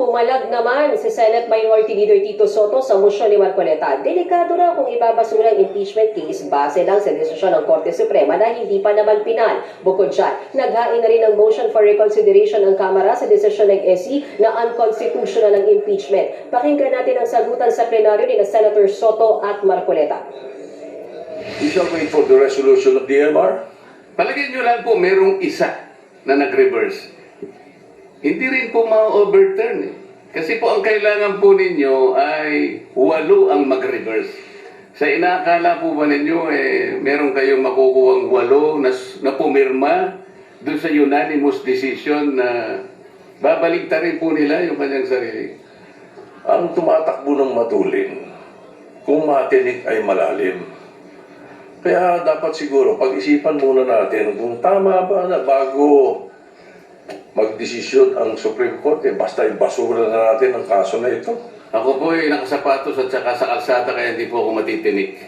Pumalag naman si Senate Minority Leader Tito Soto sa motion ni Marcoleta. Delikado raw kung ibabasura ang impeachment case base lang sa desisyon ng Korte Suprema na hindi pa naman pinal. Bukod dyan, naghain na rin ng motion for reconsideration ang Kamara sa desisyon ng SC na unconstitutional ang impeachment. Pakinggan natin ang sagutan sa plenaryo ni na Senator Soto at Marcoleta. We shall wait for the resolution of the MR. Palagay nyo lang po merong isa na nag-reverse. Hindi rin po ma-overturn eh. Kasi po ang kailangan po ninyo ay walo ang mag-reverse. Sa inaakala po ba ninyo, eh, meron kayong makukuhang walo na, na pumirma doon sa unanimous decision na babalik rin po nila yung kanyang sarili. Ang tumatakbo ng matulin, kung matinik ay malalim. Kaya dapat siguro pag-isipan muna natin kung tama ba na bago magdesisyon ang Supreme Court, eh, basta ibasura na natin ang kaso na ito. Ako po ay nakasapatos at saka sa kalsada kaya hindi po ako matitinik.